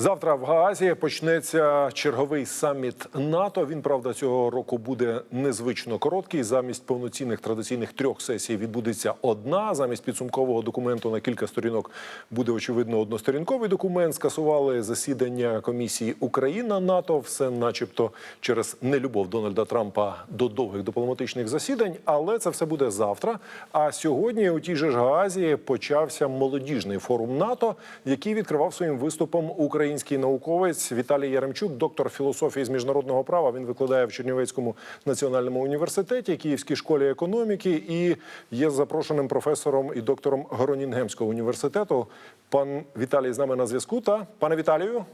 Завтра в Гаазі почнеться черговий саміт НАТО. Він правда цього року буде незвично короткий. Замість повноцінних традиційних трьох сесій відбудеться одна. Замість підсумкового документу на кілька сторінок буде очевидно односторінковий документ. Скасували засідання комісії Україна НАТО. Все, начебто, через нелюбов Дональда Трампа до довгих дипломатичних засідань. Але це все буде завтра. А сьогодні у тій же ж Гаазі почався молодіжний форум НАТО, який відкривав своїм виступом український науковець Віталій Яремчук, доктор філософії з міжнародного права. Він викладає в Чернівецькому національному університеті, Київській школі економіки, і є запрошеним професором і доктором Горонінгемського університету. Пан Віталій з нами на зв'язку. Та пане Віталію,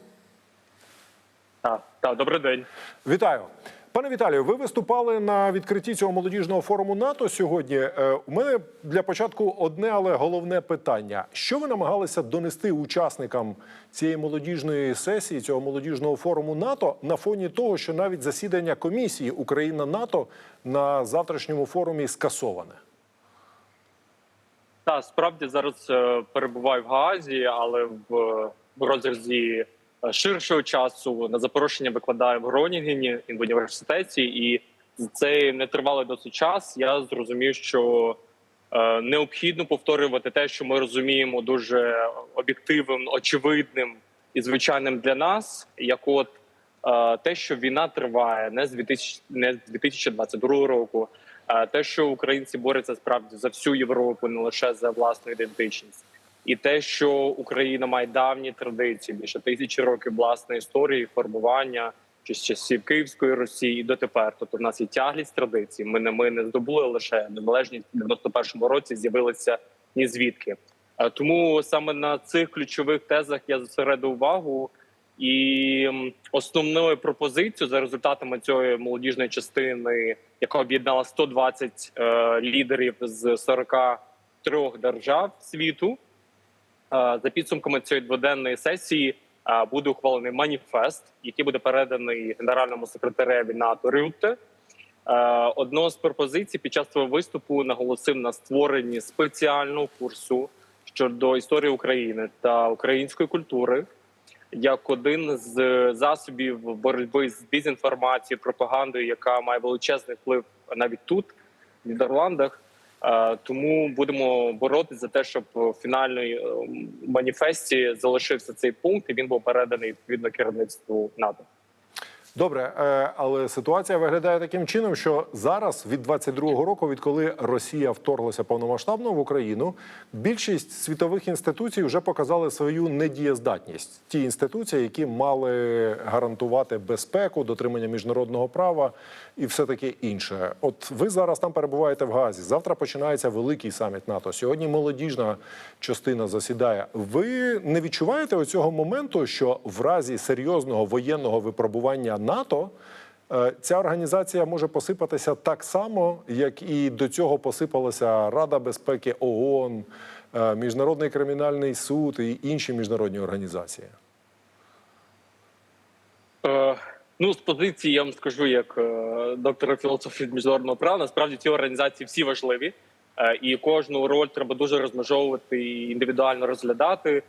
Так, та, добрий день. вітаю. Пане Віталію, ви виступали на відкритті цього молодіжного форуму НАТО сьогодні. Е, У мене для початку одне, але головне питання: що ви намагалися донести учасникам цієї молодіжної сесії, цього молодіжного форуму НАТО на фоні того, що навіть засідання комісії Україна НАТО на завтрашньому форумі скасоване? Так, справді зараз е, перебуваю в Гаазі, але в, розрізі ширшого часу на запрошення викладаю в Гронінгені в університеті, і за цей нетривалий досить час я зрозумів, що е, необхідно повторювати те, що ми розуміємо дуже об'єктивним, очевидним і звичайним для нас, як от е, те, що війна триває не з 2000, не з 2022 року. Е, те, що українці борються справді за всю Європу, не лише за власну ідентичність, і те, що Україна має давні традиції, більше тисячі років власної історії, формування чи з часів Київської Росії і дотепер. Тобто в нас є тяглість традицій. Ми не ми не здобули лише незалежність в 91-му році. З'явилися ні звідки. Е, Тому саме на цих ключових тезах я зосередив увагу. І основною пропозицією за результатами цієї молодіжної частини, яка об'єднала 120 е, лідерів з 43 держав світу, за підсумками цієї дводенної сесії е, буде ухвалений маніфест, який буде переданий генеральному секретареві НАТО Рютте. Е, Одного з пропозицій під час свого виступу наголосив на створенні спеціального курсу щодо історії України та української культури як один з засобів боротьби з дезінформацією, пропагандою, яка має величезний вплив навіть тут, в Нідерландах. Е, Тому будемо боротися за те, щоб в фінальній е, маніфесті залишився цей пункт, і він був переданий відповідно керівництву НАТО. Добре, е, але ситуація виглядає таким чином, що зараз від 22-го року, відколи Росія вторглася повномасштабно в Україну, більшість світових інституцій вже показали свою недієздатність. Ті інституції, які мали гарантувати безпеку, дотримання міжнародного права і все таке інше. От ви зараз там перебуваєте в Газі. Завтра починається великий саміт НАТО. Сьогодні молодіжна частина засідає. Ви не відчуваєте оцього моменту, що в разі серйозного воєнного випробування НАТО е, ця організація може посипатися так само, як і до цього посипалася Рада безпеки ООН, е, Міжнародний кримінальний суд і інші міжнародні організації? Е, ну, з позиції я вам скажу, як доктора філософії міжнародного права, насправді ці організації всі важливі, і кожну роль треба дуже розмежовувати і індивідуально розглядати.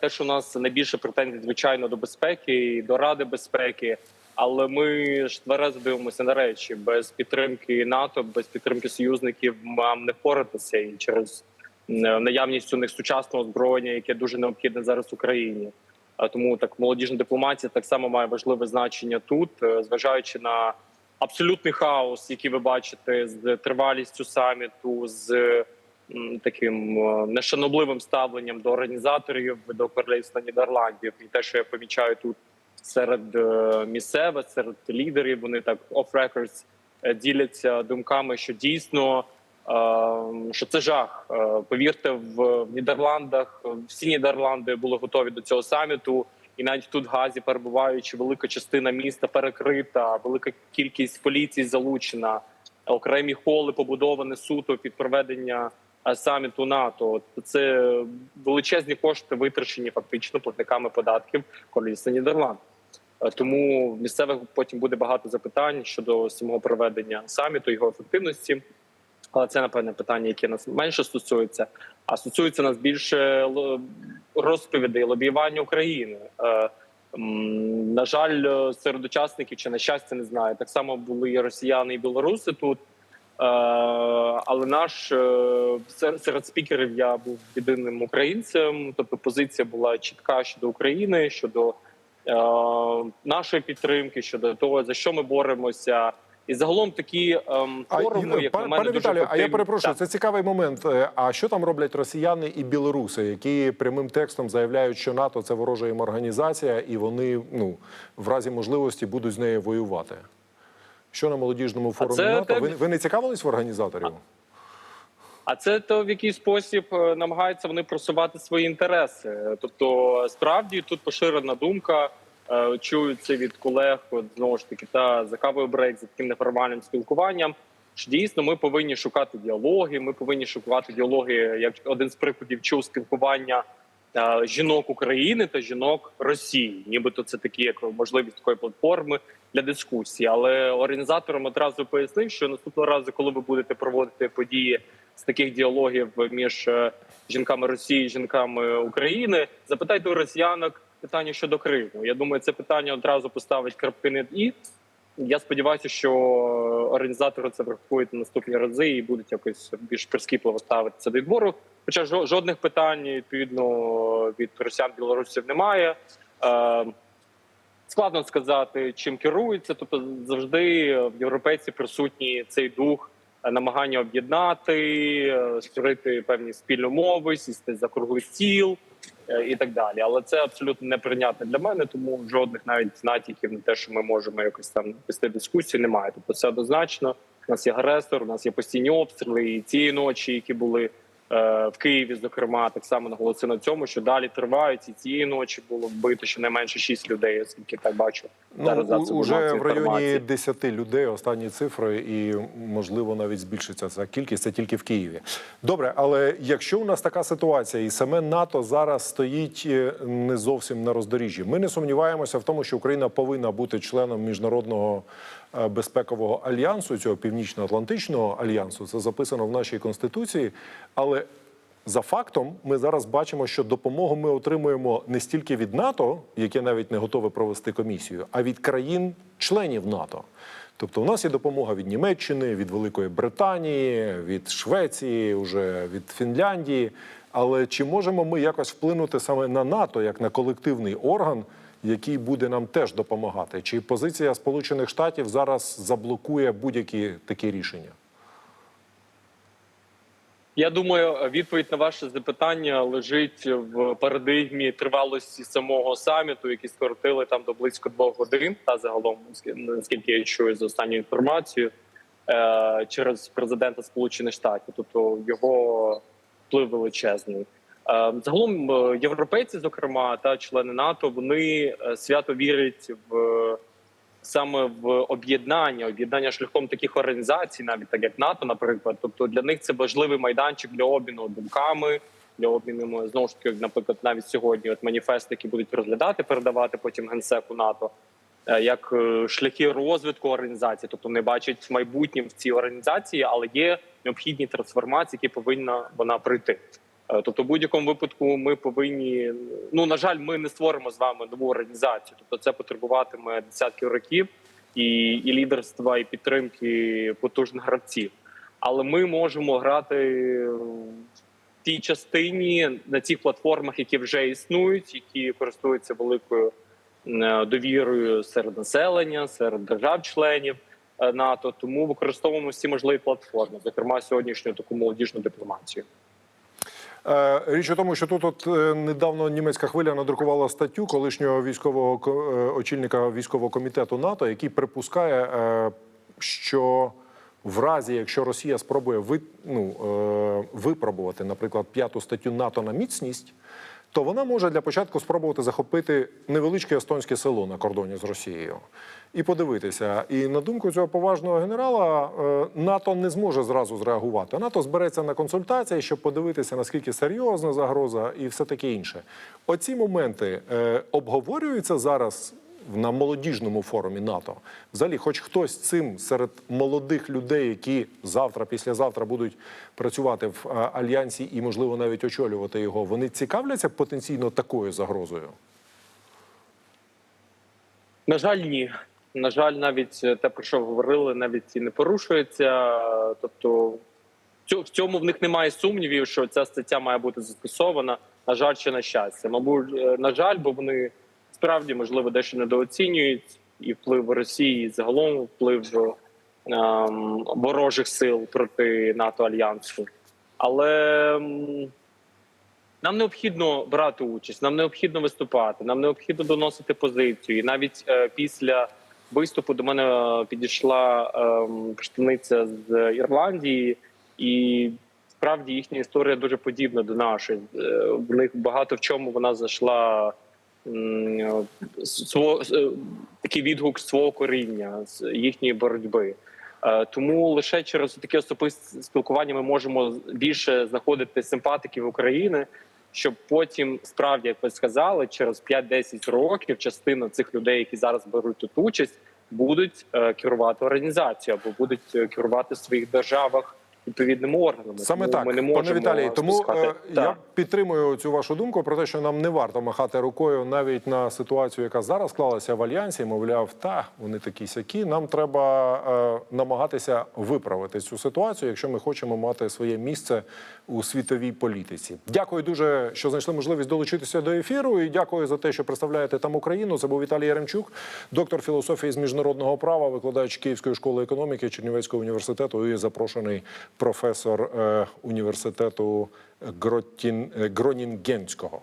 Те, що у нас найбільше претензій, звичайно, до безпеки, до Ради безпеки. Але ми ж тверезо дивимося на речі без підтримки НАТО, без підтримки союзників нам не впоратися і через наявність у них сучасного озброєння, яке дуже необхідне зараз Україні. А тому так молодіжна дипломатія так само має важливе значення тут, е, зважаючи на абсолютний хаос, який ви бачите, з тривалістю саміту, з таким е, нешанобливим ставленням до організаторів до королівства Нідерландів, і те, що я помічаю тут серед е, місцевих, серед лідерів, вони так off records е, діляться думками, що дійсно. е, Що це жах? Е, Повірте, в Нідерландах всі Нідерланди були готові до цього саміту, і навіть тут Газі перебуваючи, велика частина міста перекрита, велика кількість поліції залучена, окремі холи побудовані суто під проведення саміту НАТО. Це величезні кошти, витрачені фактично платниками податків Королівства Нідерланд. Е, Тому в місцевих потім буде багато запитань щодо самого проведення саміту, його ефективності. Але це напевне питання, яке нас менше стосується, а стосується нас більше розповідей, лобіювання України. Е, На жаль, е, серед учасників чи на щастя не знаю. Так само були і росіяни і білоруси тут. Але наш серед спікерів я був єдиним українцем. Тобто позиція була чітка щодо України, щодо нашої підтримки, щодо того за що ми боремося. І загалом такі ем, форуми, як пане, на мене, пане дуже Віталію, а я перепрошую, Так. це цікавий момент. Е, А що там роблять росіяни і білоруси, які прямим текстом заявляють, що НАТО це ворожа їм організація, і вони ну в разі можливості будуть з нею воювати? Що на молодіжному форумі це НАТО? Ви, ви не цікавились в організаторів? А це то в який спосіб е, намагаються вони просувати свої інтереси. Тобто, справді тут поширена думка. чуються Чую це від колег, от, знову ж таки, та за кавою брейк, за таким неформальним спілкуванням. Що дійсно ми повинні шукати діалоги. Ми повинні шукати діалоги, як один з прикладів чув спілкування е, жінок України та жінок Росії. Нібито це такі як можливість такої платформи для дискусії. Але організаторам одразу пояснив, що наступного разу, коли ви будете проводити події з таких діалогів між е, жінками Росії і жінками України, запитайте у росіянок питання щодо Криму. Я думаю, це питання одразу поставить крапки над і. Я сподіваюся, що організатори це врахують на наступні рази і будуть якось більш прискіпливо ставитися до відбору. Хоча жо- жодних питань відповідно від росіян білорусів немає. Е, складно сказати, чим керуються. Тобто, завжди в європейці присутній цей дух е, намагання об'єднати, е, створити певні спільну мови, сісти за круглий стіл і так далі. Але це абсолютно неприйнятне для мене, тому жодних навіть натяків на те, що ми можемо якось там вести дискусію, немає. Тобто, це однозначно. У нас є агресор, у нас є постійні обстріли і цієї ночі, які були е, в Києві, зокрема, так само наголосив на цьому, що далі тривають і цієї ночі було вбито щонайменше шість людей, оскільки так бачу. Зараз Ну, засоби уже в районі інформації. 10 людей останні цифри, і можливо навіть збільшиться ця кількість. Це тільки в Києві. Добре, але якщо у нас така ситуація, і саме НАТО зараз стоїть е, не зовсім на роздоріжжі, ми не сумніваємося в тому, що Україна повинна бути членом міжнародного е, безпекового альянсу, цього північно-атлантичного альянсу. Це записано в нашій конституції, але за фактом, ми зараз бачимо, що допомогу ми отримуємо не стільки від НАТО, яке навіть не готове провести комісію, а від країн-членів НАТО. Тобто, у нас є допомога від Німеччини, від Великої Британії, від Швеції, уже від Фінляндії. Але чи можемо ми якось вплинути саме на НАТО як на колективний орган, який буде нам теж допомагати? Чи позиція Сполучених Штатів зараз заблокує будь-які такі рішення? Я думаю, відповідь на ваше запитання лежить в парадигмі тривалості самого саміту, який скоротили там до близько двох годин. Та загалом, наскільки я чую за останню інформацію, е, через президента Сполучених Штатів, тобто його вплив величезний. Е, Загалом е, європейці, зокрема, та члени НАТО, вони е, свято вірять в саме в об'єднання, об'єднання шляхом таких організацій, навіть так як НАТО, наприклад. Тобто для них це важливий майданчик для обміну думками, для обміну знову ж таки, наприклад, навіть сьогодні, от маніфести, які будуть розглядати, передавати потім генсеку НАТО. е, Як шляхи розвитку організації, тобто не бачать майбутнє в цій організації, але є необхідні трансформації, які повинна вона пройти. Е, Тобто, в будь-якому випадку ми повинні. Ну на жаль, ми не створимо з вами нову організацію. Тобто, це потребуватиме десятків років і, і лідерства, і підтримки потужних гравців. Але ми можемо грати в тій частині на цих платформах, які вже існують, які користуються великою е, довірою серед населення, серед держав-членів е, НАТО. Тому використовуємо всі можливі платформи, зокрема сьогоднішню таку молодіжну дипломатію. Е, Річ у тому, що тут от е, недавно німецька хвиля надрукувала статтю колишнього військового е, очільника військового комітету НАТО, який припускає, що в разі, якщо Росія спробує ви, ну, випробувати, наприклад, п'яту статтю НАТО на міцність, то вона може для початку спробувати захопити невеличке естонське село на кордоні з Росією і подивитися. І на думку цього поважного генерала, е, НАТО не зможе зразу зреагувати. НАТО збереться на консультації, щоб подивитися, наскільки серйозна загроза і все таке інше. Оці моменти е, обговорюються зараз на молодіжному форумі НАТО. Взагалі, хоч хтось цим серед молодих людей, які завтра, післязавтра будуть працювати в е, альянсі і, можливо, навіть очолювати його, вони цікавляться потенційно такою загрозою. На жаль, ні. На жаль, навіть те, про що говорили, навіть і не порушується. Тобто, в цьому в них немає сумнівів, що ця стаття має бути застосована. На жаль, чи на щастя. Мабуть, е, на жаль, бо вони справді можливо дещо недооцінюють і вплив Росії, і загалом вплив ем, ворожих сил проти НАТО альянсу. Але м, нам необхідно брати участь, нам необхідно виступати, нам необхідно доносити позицію. І навіть е, після виступу до мене е, підійшла ем, представниця з Ірландії, і справді їхня історія дуже подібна до нашої. Е, в них багато в чому вона знайшла е, сво, е, такий відгук свого коріння, з їхньої боротьби. Е, Тому лише через таке особисте спілкування ми можемо більше знаходити симпатиків України, щоб потім справді, як ви сказали, через 5-10 років частина цих людей, які зараз беруть тут участь, будуть керувати організацією або будуть керувати в своїх державах відповідними органами. Саме Тому так, ми не пане можемо Віталій. Тому спускати- е, Так. я підтримую цю вашу думку про те, що нам не варто махати рукою навіть на ситуацію, яка зараз склалася в альянсі. Мовляв, та вони такі сякі. Нам треба е, намагатися виправити цю ситуацію, якщо ми хочемо мати своє місце у світовій політиці. Дякую дуже, що знайшли можливість долучитися до ефіру. І дякую за те, що представляєте там Україну. Це був Віталій Яремчук, доктор філософії з міжнародного права, викладач Київської школи економіки Чернівецького університету і запрошений професор е, університету е, Гронінгенського.